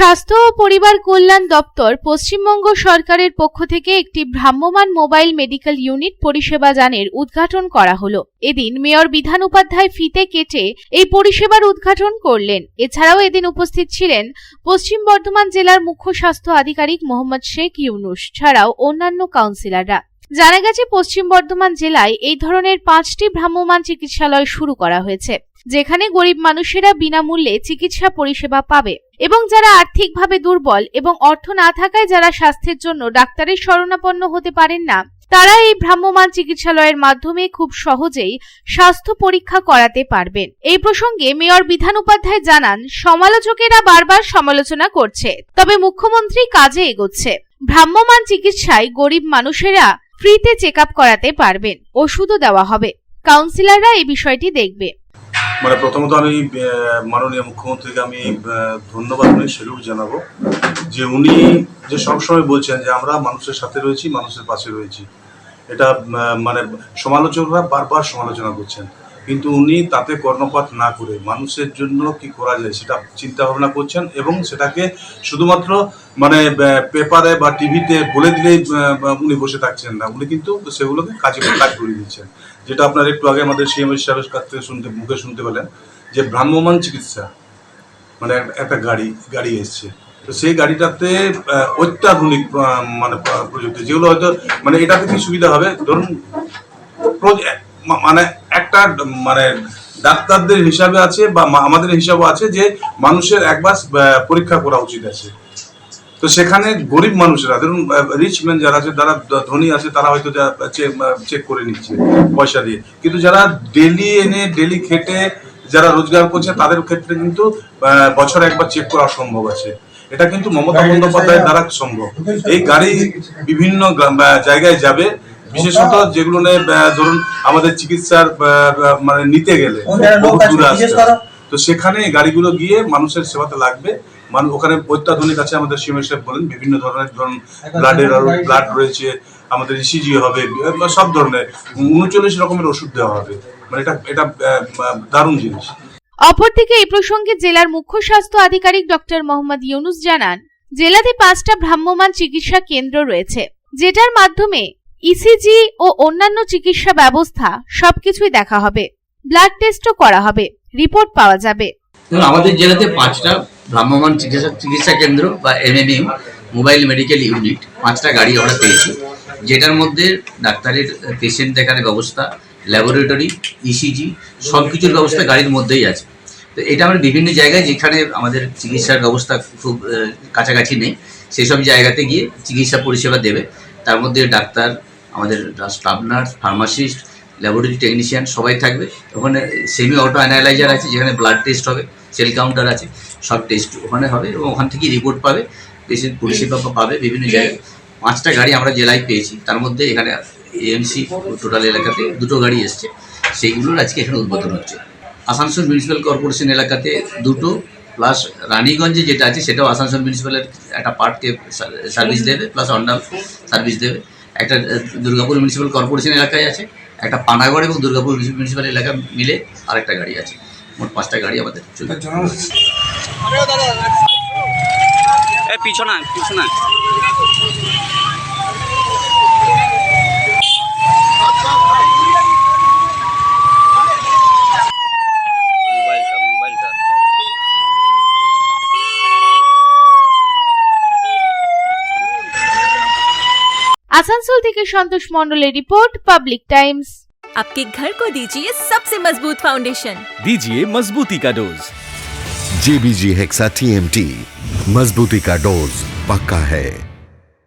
স্বাস্থ্য ও পরিবার কল্যাণ দপ্তর পশ্চিমবঙ্গ সরকারের পক্ষ থেকে একটি ভ্রাম্যমাণ মোবাইল মেডিকেল ইউনিট পরিষেবা যানের উদ্ঘাটন করা হলো। এদিন মেয়র বিধান উপাধ্যায় ফিতে কেটে এই পরিষেবার উদ্ঘাটন করলেন। এছাড়াও এদিন উপস্থিত ছিলেন পশ্চিম বর্ধমান জেলার মুখ্য স্বাস্থ্য আধিকারিক মোহাম্মদ শেখ ইউনুস, ছাড়াও অন্যান্য কাউন্সিলররা। জানা গেছে, পশ্চিম বর্ধমান জেলায় এই ধরনের পাঁচটি ভ্রাম্যমাণ চিকিৎসালয় শুরু করা হয়েছে। যেখানে গরিব মানুষেরা বিনামূল্যে চিকিৎসা পরিষেবা পাবে এবং যারা আর্থিকভাবে দুর্বল এবং অর্থ না থাকায় যারা স্বাস্থ্যের জন্য ডাক্তারের শরণাপন্ন হতে পারেন না, তারা এই ভ্রাম্যমান চিকিৎসালয়ের মাধ্যমে খুব সহজেই স্বাস্থ্য পরীক্ষা করাতে পারবেন। এই প্রসঙ্গে মেয়র বিধান উপাধ্যায় জানান, সমালোচকেরা বারবার সমালোচনা করছে, তবে মুখ্যমন্ত্রী কাজে এগোচ্ছে। ভ্রাম্যমান চিকিৎসায় গরিব মানুষেরা ফ্রিতে চেক করাতে পারবেন, ওষুধও দেওয়া হবে। কাউন্সিলররা এই বিষয়টি দেখবে। মানে প্রথমত আমি মাননীয় মুখ্যমন্ত্রীকে আমি ধন্যবাদ উনি সেলুট জানাব যে উনি যে সবসময় বলছেন যে আমরা মানুষের সাথে রয়েছি, মানুষের পাশে রয়েছি। এটা মানে সমালোচকরা বারবার সমালোচনা করছেন। কিন্তু উনি তাতে কর্ণপাত না করে মানুষের জন্য কি করা যায় সেটা চিন্তা ভাবনা করছেন এবং সেটাকে শুধুমাত্র মানে পেপারে বা টিভিতে বলে দিলেই উনি বসে থাকছেন না। উনি কিন্তু সেগুলোকে কাজে, কাজ করে দিচ্ছেন। যেটা আপনার একটু আগে আমাদের সিএম সাহেবের কাছ থেকে শুনতে, মুখে শুনতে পেলেন, যে ভ্রাম্যমান চিকিৎসা মানে একটা গাড়ি গাড়ি এসছে। তো সেই গাড়িটাতে অত্যাধুনিক মানে প্রযুক্তি, যেগুলো হয়তো মানে এটাতে কি সুবিধা হবে? ধরুন মানে একটা মানে ডাক্তারদের হিসাবে আছে বা আমাদের হিসাবে আছে যে মানুষের একবার পরীক্ষা করা উচিত আছে। তো সেখানে গরিব মানুষেরা ধরুন রিচ ম্যান যারা আছে যারা ধনী আছে তারা হয়তো চেক করে নিচ্ছে পয়সা দিয়ে। কিন্তু যারা ডেলি এনে ডেলি খেটে যারা রোজগার করছে তাদের ক্ষেত্রে কিন্তু বছরে একবার চেক করা সম্ভব আছে। এটা কিন্তু মমতা বন্দ্যোপাধ্যায়ের দ্বারা সম্ভব। এই গাড়ি বিভিন্ন জায়গায় যাবে। বিশেষত যেগুলো নিয়ে, ধরুন আমাদের চিকিৎসার মানে নিতে গেলে। তো সেখানে গাড়িগুলো গিয়ে মানুষের সেবাতে লাগবে। মানুষ ওখানে অত্যাধুনিক আছে আমাদের সিমের সাহেব বলেন বিভিন্ন ধরনের ধরুন ব্লাডের আরও ব্লাড রয়েছে আমাদের ইসিজি হবে সব ধরনের উনচল্লিশ রকমের ওষুধ দেওয়া হবে। মানে এটা এটা দারুণ জিনিস। অপরদিকে এই প্রসঙ্গে জেলার মুখ্য স্বাস্থ্য আধিকারিক ডক্টর মোহাম্মদ ইউনুস জানান জেলাতে পাঁচটা ভ্রাম্যমান চিকিৎসা কেন্দ্র রয়েছে যেটার মাধ্যমে ইসিজি ও অন্যান্য চিকিৎসা ব্যবস্থা সবকিছুই দেখা হবে ব্লাড টেস্টও করা হবে রিপোর্ট পাওয়া যাবে। দেখুন, আমাদের জেলাতে পাঁচটা ভ্রাম্যমান চিকিৎসা চিকিৎসা কেন্দ্র বা এমএমইউ মোবাইল মেডিকেল ইউনিট পাঁচটা গাড়ি আমরা পেয়েছি। যেটার মধ্যে ডাক্তারের পেশেন্ট দেখার ব্যবস্থা ল্যাবরেটরি ইসিজি সব কিছুর ব্যবস্থা গাড়ির মধ্যেই আছে। তো এটা আমরা বিভিন্ন জায়গায় যেখানে আমাদের চিকিৎসার ব্যবস্থা খুব কাছাকাছি নেই সেই সব জায়গাতে গিয়ে চিকিৎসা পরিষেবা দেবে। তার মধ্যে ডাক্তার, আমাদের staff nurse pharmacist laboratory technician সবাই থাকবে। ওখানে সেমি অটো অ্যানালাইজার আছে, যেখানে ব্লাড টেস্ট হবে। সেল কাউন্টার আছে সব টেস্ট ওখানে হবে এবং ওখান থেকে রিপোর্ট পাবে পেশেন্ট পরিষেবা পাবে বিভিন্ন জায়গায়। পাঁচটা গাড়ি আমরা জেলায় পেয়েছি তার মধ্যে এখানে এএমসি টোটাল এলাকাতে দুটো গাড়ি এসছে সেইগুলোর আজকে এখানে উদ্বোধন হচ্ছে। আসানসোল মিউনিসিপ্যাল কর্পোরেশন এলাকাতে দুটো প্লাস রানীগঞ্জে যেটা আছে সেটাও আসানসোল মিউনিসিপ্যালের একটা পার্টকে সার্ভিস দেবে প্লাস অন্যান্য সার্ভিস দেবে। একটা দুর্গাপুর মিউনিসিপ্যাল কর্পোরেশন এলাকায় আছে একটা পানাগড় এবং দুর্গাপুর মিউনিসিপ্যাল এলাকা মিলে আরেকটা গাড়ি আছে। মোট পাঁচটা গাড়ি আমাদের পিছনে পিছনে আসানসোল থেকে সন্তোষ মন্ডলের রিপোর্ট পাবলিক টাইমস। आपके घर को दीजिए सबसे मज़बूत फाउंडेशन दीजिए मजबूती का डोज. जेबीजी हेक्सा टीएमटी मजबूती का डोज पक्का है।